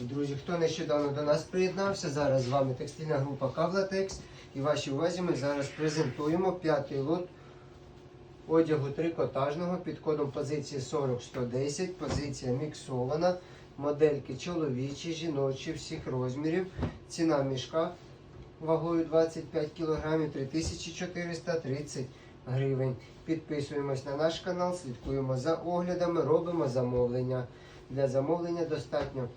Друзі, хто нещодавно до нас приєднався, зараз з вами текстильна група Кавлатекс. І вашій увазі ми зараз презентуємо п'ятий лот одягу трикотажного під кодом позиції 40110. Позиція міксована. Модельки чоловічі, жіночі, всіх розмірів. Ціна мішка вагою 25 кг 3430 гривень. Підписуємось на наш канал, слідкуємо за оглядами, робимо замовлення. Для замовлення достатньо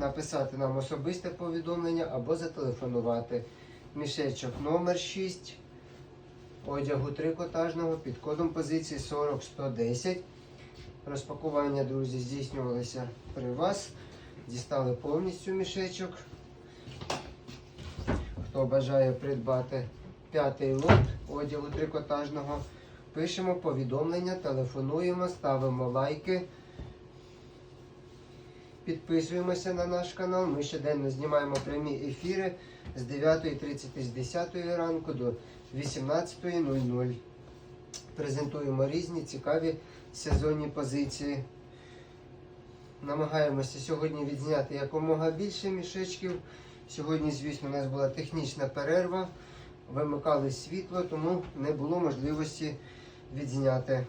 написати нам особисте повідомлення або зателефонувати. Мішечок номер 6 одягу трикотажного під кодом позиції 40110. Розпакування, друзі, здійснювалися при вас. Дістали повністю мішечок. Хто бажає придбати п'ятий лот одягу трикотажного, пишемо повідомлення, телефонуємо, ставимо лайки. Підписуємося на наш канал. Ми щоденно знімаємо прямі ефіри з 9.30 з 10 ранку до 18.00. Презентуємо різні цікаві сезонні позиції. Намагаємося сьогодні відзняти якомога більше мішечків. Сьогодні, звісно, у нас була технічна перерва. Вимикали світло, тому не було можливості відзняти.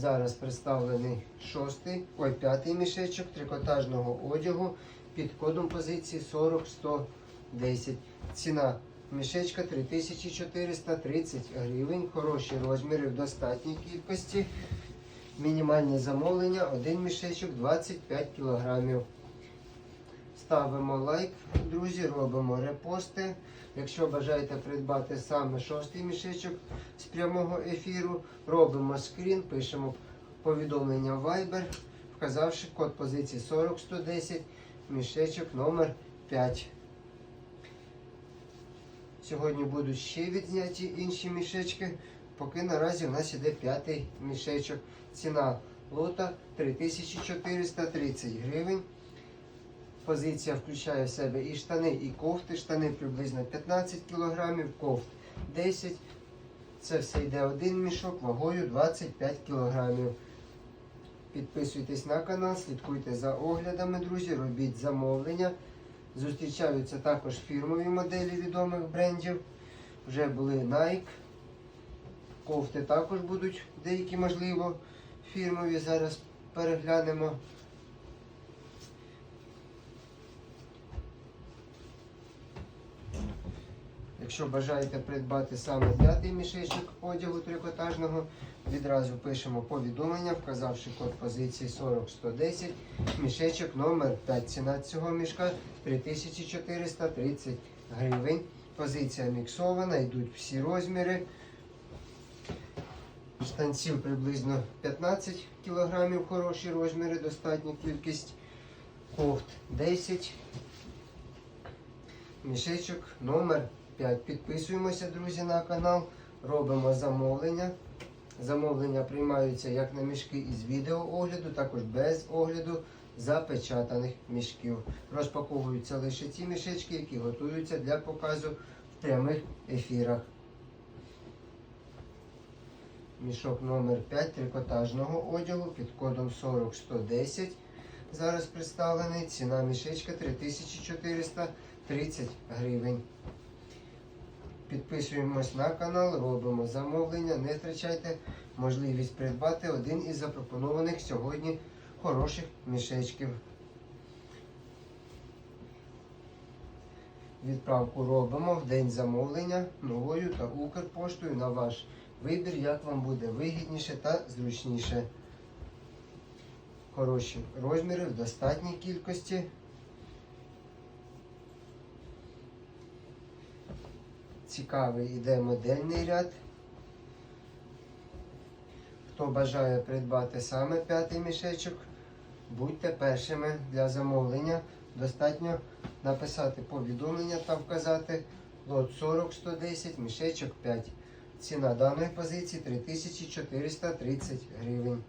Зараз представлений шостий, ой, п'ятий мішечок трикотажного одягу під кодом позиції 40110. Ціна мішечка 3430 гривень. Хороші розміри в достатній кількості. Мінімальне замовлення, один мішечок 25 кілограмів. Ставимо лайк, друзі, робимо репости. Якщо бажаєте придбати саме шостий мішечок з прямого ефіру, робимо скрін, пишемо повідомлення Viber, вказавши код позиції 40110, мішечок номер 5. Сьогодні будуть ще відзняті інші мішечки, поки наразі у нас іде п'ятий мішечок. Ціна лота 3430 гривень. Позиція включає в себе і штани, і кофти. Штани приблизно 15 кг, кофт 10 Це все йде один мішок вагою 25 кг. Підписуйтесь на канал, слідкуйте за оглядами, друзі, робіть замовлення. Зустрічаються також фірмові моделі відомих брендів. Вже були Nike. Кофти також будуть деякі, можливо, фірмові. Зараз переглянемо. Якщо бажаєте придбати саме п'ятий мішечок одягу трикотажного, відразу пишемо повідомлення, вказавши код позиції 40110, мішечок номер 5. Ціна цього мішка 3430 гривень. Позиція міксована, йдуть всі розміри. Штанців приблизно 15 кг, хороші розміри, достатня кількість. Кофт 10. Мішечок номер 5. Підписуємося, друзі, на канал. Робимо замовлення. Замовлення приймаються як на мішки із відеоогляду, також без огляду запечатаних мішків. Розпаковуються лише ті мішечки, які готуються для показу в прямих ефірах. Мішок номер 5 трикотажного одягу під кодом 40110. Зараз представлений. Ціна мішечка 3430 гривень. Підписуємось на канал, робимо замовлення. Не втрачайте можливість придбати один із запропонованих сьогодні хороших мішечків. Відправку робимо в день замовлення новою та Укрпоштою на ваш вибір, як вам буде вигідніше та зручніше. Хороші розміри в достатній кількості. Цікавий іде модельний ряд. Хто бажає придбати саме п'ятий мішечок, будьте першими для замовлення. Достатньо написати повідомлення та вказати лот 40-110, мішечок 5. Ціна даної позиції 3430 гривень.